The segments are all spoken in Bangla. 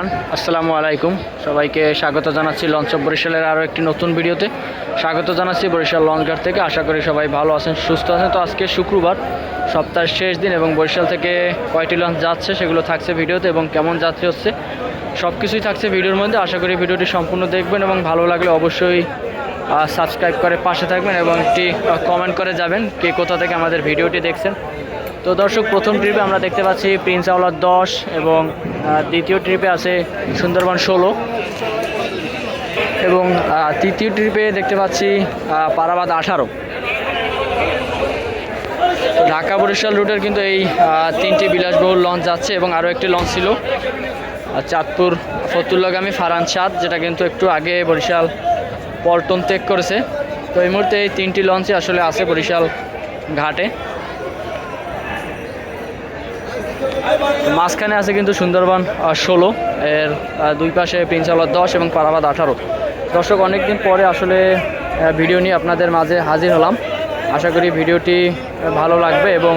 এভরিওয়ান, আসসালামু আলাইকুম। সবাইকে স্বাগত জানাচ্ছি লঞ্চ বরিশালের আরও একটি নতুন ভিডিওতে। স্বাগত জানাচ্ছি বরিশাল লঞ্চঘাট থেকে। আশা করি সবাই ভালো আছেন, সুস্থ আছেন। তো আজকে শুক্রবার, সপ্তাহের শেষ দিন এবং বরিশাল থেকে কয়টি লঞ্চ যাচ্ছে সেগুলো থাকছে ভিডিওতে এবং কেমন যাত্রী হচ্ছে সব কিছুই থাকছে ভিডিওর মধ্যে। আশা করি ভিডিওটি সম্পূর্ণ দেখবেন এবং ভালো লাগলে অবশ্যই সাবস্ক্রাইব করে পাশে থাকবেন এবং একটি কমেন্ট করে যাবেন কে কোথা থেকে আমাদের ভিডিওটি দেখছেন। তো দর্শক, প্রথম ট্রিপে আমরা দেখতে পাচ্ছি প্রিন্স আওলার দশ এবং দ্বিতীয় ট্রিপে আছে সুন্দরবন ষোলো। এবং তৃতীয় ট্রিপে দেখতে পাচ্ছি পারাবাদ আঠারো। ঢাকা বরিশাল রুটের কিন্তু এই তিনটি বিলাসবহুল লঞ্চ যাচ্ছে এবং আরও একটি লঞ্চ ছিল। চাঁদপুর ফতুল্লাগামী ফারান চাঁদ যেটা কিন্তু একটু আগে বরিশাল পল্টন ত্যাগ করেছে। তো এই মুহূর্তে এই তিনটি লঞ্চই আসলে আছে বরিশাল ঘাটে। মাঝখানে আছে কিন্তু সুন্দরবন ষোলো। এর দুই পাশে প্রিন্সাওয়ালার দশ এবং পারাবাদ আঠারো। দর্শক, অনেকদিন পরে আসলে ভিডিও নিয়ে আপনাদের মাঝে হাজির হলাম। আশা করি ভিডিওটি ভালো লাগবে এবং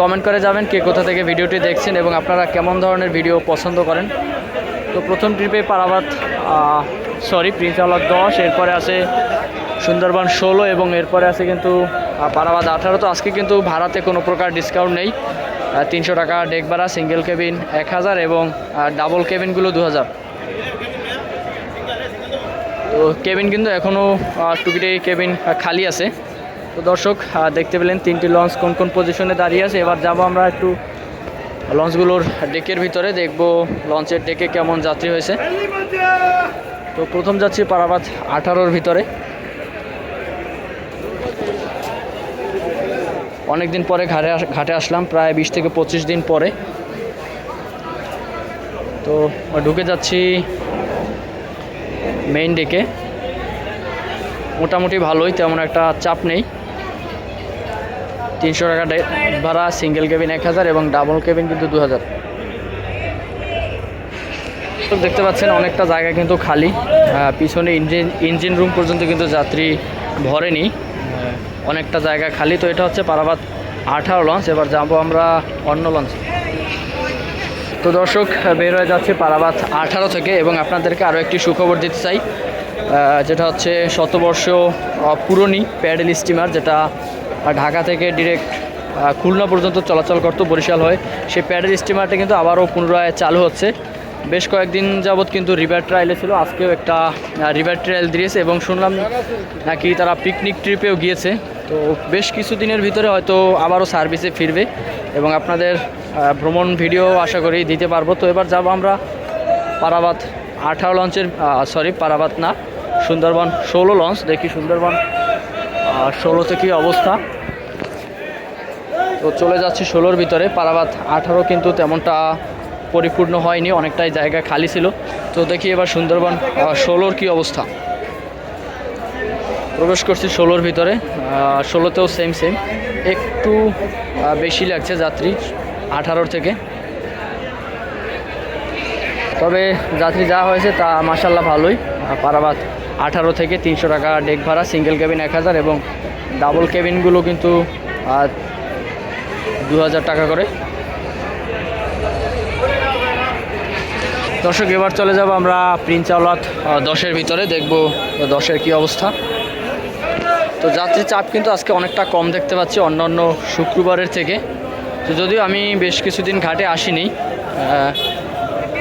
কমেন্ট করে যাবেন কে কোথা থেকে ভিডিওটি দেখছেন এবং আপনারা কেমন ধরনের ভিডিও পছন্দ করেন। তো প্রথম ট্রিপে পারাবাদ সরি প্রিন্সাওয়ালার দশ, এরপরে আছে সুন্দরবন ষোলো এবং এরপরে আছে কিন্তু পারাবাদ আঠারো। তো আজকে কিন্তু ভাড়াতে কোনো প্রকার ডিসকাউন্ট নেই। তিনশো টাকা ডেক ভাড়া সিঙ্গেল কেবিন এক হাজার এবং ডাবল কেবিনগুলো দু হাজার। তো কেবিন কিন্তু এখনও টুকিটাকি কেবিন খালি আছে। তো দর্শক দেখতে পেলেন তিনটি লঞ্চ কোন কোন পজিশনে দাঁড়িয়ে আছে। এবার যাব আমরা একটু লঞ্চগুলোর ডেকের ভিতরে, দেখব লঞ্চের ডেকে কেমন যাত্রী হয়েছে। তো প্রথম যাচ্ছি পারাবাদ আঠারোর ভিতরে। অনেক দিন পরে ঘাটে ঘাটে আসলাম, প্রায় বিশ থেকে পঁচিশ দিন পরে। তো ঢুকে যাচ্ছি মেইন ডেকে মোটামুটি ভালোই, তেমন একটা চাপ নেই। তিনশো টাকা ভাড়া সিঙ্গেল কেবিন এক হাজার এবং ডাবল কেবিন কিন্তু দু হাজার। দেখতে পাচ্ছেন, অনেকটা জায়গা কিন্তু খালি। পিছনে ইঞ্জিন ইঞ্জিন রুম পর্যন্ত কিন্তু যাত্রী ভরেনি। অনেকটা জায়গা খালি। তো এটা হচ্ছে পারাবাদ আঠারো লঞ্চ। এবার যাব আমরা অন্য লঞ্চ। তো দর্শক, বের হয়ে যাচ্ছে পারাবাদ আঠারো থেকে এবং আপনাদেরকে আরও একটি সুখবর দিতে চাই। যেটা হচ্ছে শতবর্ষ পুরনো প্যাডেল স্টিমার, যেটা ঢাকা থেকে ডিরেক্ট খুলনা পর্যন্ত চলাচল করতো বরিশাল হয়ে। সেই প্যাডেল স্টিমারটা কিন্তু আবারও পুনরায় চালু হচ্ছে। বেশ কয়েকদিন যাবৎ কিন্তু রিভার ট্রায়ালে ছিল। আজকেও একটা রিভার ট্রায়াল দিয়েছে এবং শুনলাম নাকি তারা পিকনিক ট্রিপেও গিয়েছে। তো বেশ কিছুদিনের ভিতরে হয়তো আবারও সার্ভিসে ফিরবে এবং আপনাদের ভ্রমণ ভিডিও আশা করি দিতে পারব। তো এবার যাব আমরা পারাবাদ আঠারো লঞ্চের সরি পারাবাদ না, সুন্দরবন ষোলো লঞ্চ দেখি সুন্দরবন ষোলোতে কী অবস্থা। তো চলে যাচ্ছি ষোলোর ভিতরে পারাবাদ আঠারো কিন্তু তেমনটা পরিপূর্ণ হয়নি, অনেকটাই জায়গা খালি ছিল। তো দেখি এবার সুন্দরবন ষোলোর কী অবস্থা? প্রবেশ করছি ষোলোর ভিতরে ষোলোতেও সেম সেম একটু বেশি লাগছে যাত্রী, আঠারোর থেকে। তবে যাত্রী যা হয়েছে তা মাসাল্লাহ ভালোই। পারাবাদ আঠারো থেকে তিনশো টাকা ডেক ভাড়া সিঙ্গেল কেবিন এক হাজার এবং ডাবল কেবিনগুলো কিন্তু দু হাজার টাকা করে। দর্শক এবার চলে যাব আমরা প্রিন্স আওলাদ আহ, দশের ভিতরে। দেখব দশের কি অবস্থা। তো যাত্রী চাপ কিন্তু আজকে অনেকটা কম দেখতে পাচ্ছি অন্যান্য শুক্রবারের থেকে। তো যদিও আমি বেশ কিছুদিন ঘাটে আসিনি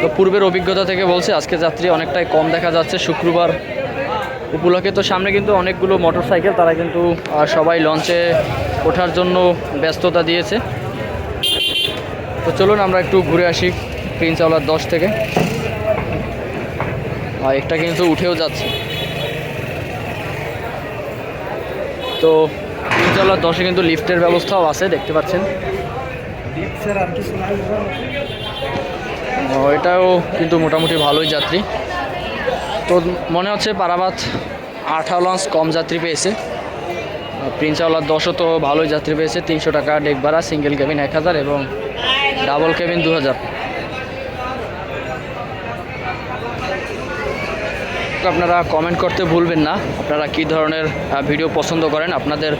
তো পূর্বের অভিজ্ঞতা থেকে বলছে আজকে যাত্রী অনেকটাই কম দেখা যাচ্ছে শুক্রবার উপলক্ষে। তো সামনে কিন্তু অনেকগুলো মোটর সাইকেল তারা কিন্তু সবাই লঞ্চে ওঠার জন্য ব্যস্ততা দিয়েছে। তো চলুন আমরা একটু ঘুরে আসি প্রিন্স আওলার দশ থেকে। আর একটা কিন্তু উঠেও যাচ্ছে। তো আওলার দশে কিন্তু লিফটের ব্যবস্থাও আছে, দেখতে পাচ্ছেন। এটাও কিন্তু মোটামুটি ভালোই যাত্রী। তো মনে হচ্ছে পারাবাদ আঠারো লঞ্চ কম যাত্রী পেয়েছে। প্রিন্স দশও তো ভালোই যাত্রী পেয়েছে, তিনশো টাকা ডেক ভাড়া সিঙ্গেল কেবিন এক হাজার এবং ডাবল কেবিন দু হাজার আপনারা কমেন্ট করতে ভুলবেন না। আপনারা কী ধরনের ভিডিও পছন্দ করেন, আপনাদের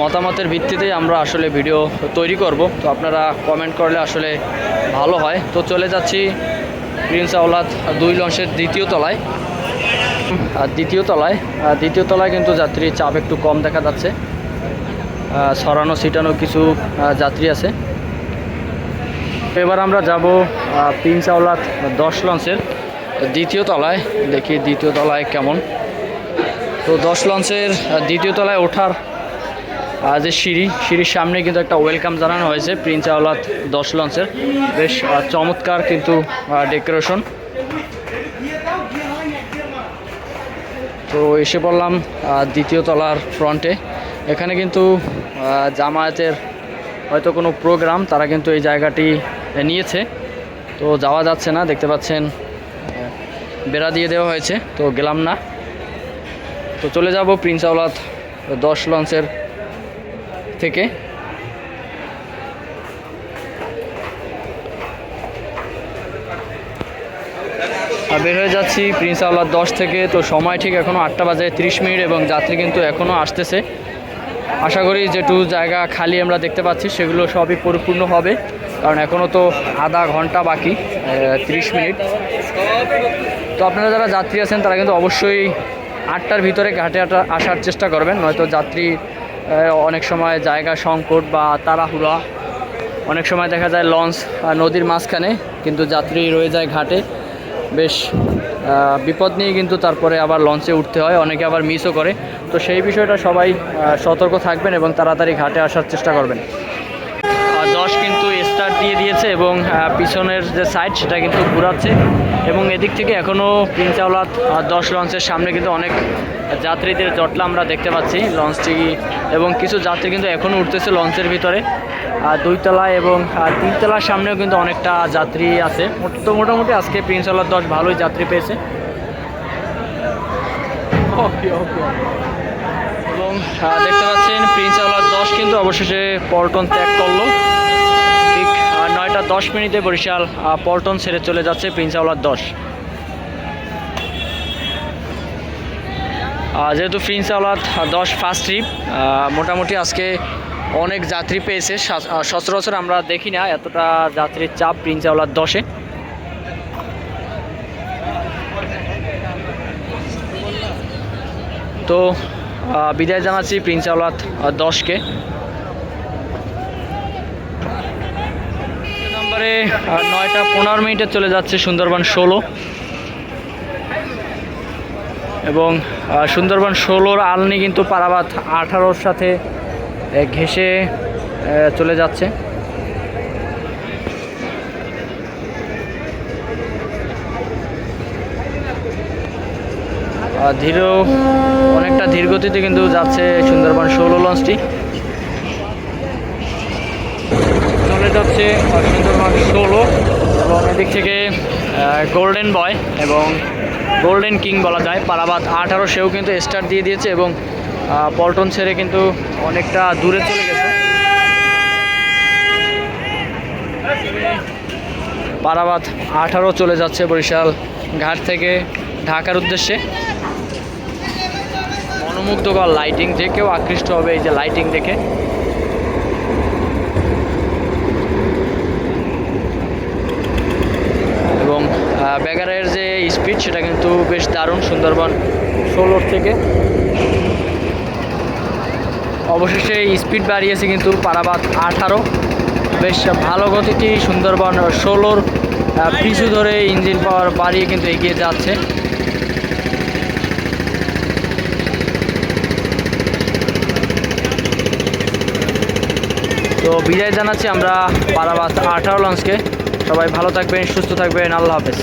মতামতের ভিত্তিতেই আমরা আসলে ভিডিও তৈরি করব। তো আপনারা কমেন্ট করলে আসলে ভালো হয়। তো চলে যাচ্ছি প্রিন্স আওলাদ দুই লঞ্চের দ্বিতীয় তলায়। আর দ্বিতীয় তলায় দ্বিতীয় তলায় কিন্তু যাত্রীর চাপ একটু কম দেখা যাচ্ছে। সরানো ছিটানো কিছু যাত্রী আছে। এবার আমরা যাব প্রিন্স আওলাদ দশ লঞ্চের দ্বিতীয় তলায়, দেখি দ্বিতীয় তলায় কেমন। তো দশ লঞ্চের দ্বিতীয় তলায় ওঠার যে সিঁড়ি, সিঁড়ির সামনে কিন্তু একটা ওয়েলকাম জানানো হয়েছে, প্রিন্স আওলাদ দশ লঞ্চের। বেশ চমৎকার কিন্তু ডেকোরেশন। তো এসে পড়লাম দ্বিতীয় তলার ফ্রন্টে। এখানে কিন্তু জামায়াতের হয়তো কোনো প্রোগ্রাম, তারা কিন্তু এই জায়গাটি নিয়েছে। তো যাওয়া যাচ্ছে না, দেখতে পাচ্ছেন বেড়া দিয়ে দেওয়া হয়েছে, তো গেলাম না। তো চলে যাব প্রিন্স আওলাদ দশ লঞ্চের থেকে। আর বের হয়ে যাচ্ছি প্রিন্স আওলাদ দশ থেকে, তো সময় ঠিক এখনও আটটা বাজে তিরিশ মিনিট এবং যাত্রী কিন্তু এখনও আসতেছে। আশা করি যেটু জায়গা খালি আমরা দেখতে পাচ্ছি, সেগুলো সবই পরিপূর্ণ হবে, কারণ এখনও তো আধা ঘণ্টা বাকি তিরিশ মিনিট। তো আপনারা যারা যাত্রী আছেন, তারা কিন্তু অবশ্যই আটটার ভিতরে ঘাটে আসার চেষ্টা করবেন। নয়তো যাত্রী অনেক সময় জায়গা সংকট বা তাড়াহুড়া। অনেক সময় দেখা যায় লঞ্চ নদীর মাঝখানে, কিন্তু যাত্রী রয়ে যায় ঘাটে। বেশ বিপদ নিয়ে কিন্তু তারপরে আবার লঞ্চে উঠতে হয়। অনেকে আবার মিসও করে। তো সেই বিষয়টা সবাই সতর্ক থাকবেন এবং তাড়াতাড়ি ঘাটে আসার চেষ্টা করবেন। দশ কিন্তু স্টার্ট দিয়ে দিয়েছে এবং পিছনের যে সাইড সেটা কিন্তু ঘুরাচ্ছে এবং এদিক থেকে এখনও প্রিন্স আওলাদ দশ লঞ্চের সামনে কিন্তু অনেক যাত্রীদের জটলা আমরা দেখতে পাচ্ছি লঞ্চটি এবং কিছু যাত্রী কিন্তু এখনও উঠতেছে লঞ্চের ভিতরে। আর দুইতলায় এবং তিনতলার সামনেও কিন্তু অনেকটা যাত্রী আছে। তো মোটামুটি আজকে প্রিন্স আওলাদ দশ ভালোই যাত্রী পেয়েছে। এবং দেখতে পাচ্ছেন প্রিন্স আওলাদ দশ কিন্তু অবশেষে পল্টন ত্যাগ করল। দশ মিনিটে বরিশাল পল্টন ছেড়ে চলে যাচ্ছে প্রিন্স আওলাদ দশ যেহেতু প্রিন্স আওলাদ দশ ফার্স্ট ট্রিপ মোটামুটি আজকে অনেক যাত্রী পেয়েছে। সচরাচর আমরা দেখি না এতটা যাত্রীর চাপ প্রিন্স আওলাদ দশে। তো বিদায় জানাচ্ছি প্রিন্স আওলাদ আহ, দশকে। নম্বরে নয়টা পনেরো মিনিটে চলে যাচ্ছে সুন্দরবন ষোলো। এবং সুন্দরবন ষোলোর আলনি কিন্তু পারাবাত আঠারোর সাথে আহ, চলে যাচ্ছে। ধীর অনেকটা ধীর গতিতে কিন্তু যাচ্ছে সুন্দরবন ষোলো লঞ্চটি। চলে যাচ্ছে সুন্দরবন ষোলো এবং এদিক থেকে গোল্ডেন বয় এবং গোল্ডেন কিং বলা যায়। পারাবাদ আঠারো, সেও কিন্তু স্টার্ট দিয়ে দিয়েছে এবং পল্টন ছেড়ে কিন্তু অনেকটা দূরে চলে গেছে। পারাবাদ আঠারো চলে যাচ্ছে বরিশাল ঘাট থেকে ঢাকার উদ্দেশ্যে। মনোমুগ্ধকর লাইটিং যে কেউ আকৃষ্ট হবে এই যে লাইটিং দেখে এবং আহ, ব্যাগারের যে স্পিড সেটা কিন্তু বেশ দারুণ সুন্দরবন ষোলোর থেকে। অবশেষে স্পিড বাড়িয়েছে কিন্তু পারাবাদ আঠারো। বেশ ভালো গতিতে সুন্দরবন ষোলোর পিছু ধরে ইঞ্জিন পাওয়ার বাড়িয়ে কিন্তু এগিয়ে যাচ্ছে। তো বিদায় জানাচ্ছি আমরা পারাবাদ আঠারো লঞ্চকে। সবাই ভালো থাকবেন, সুস্থ থাকবেন, আল্লাহ হাফেজ।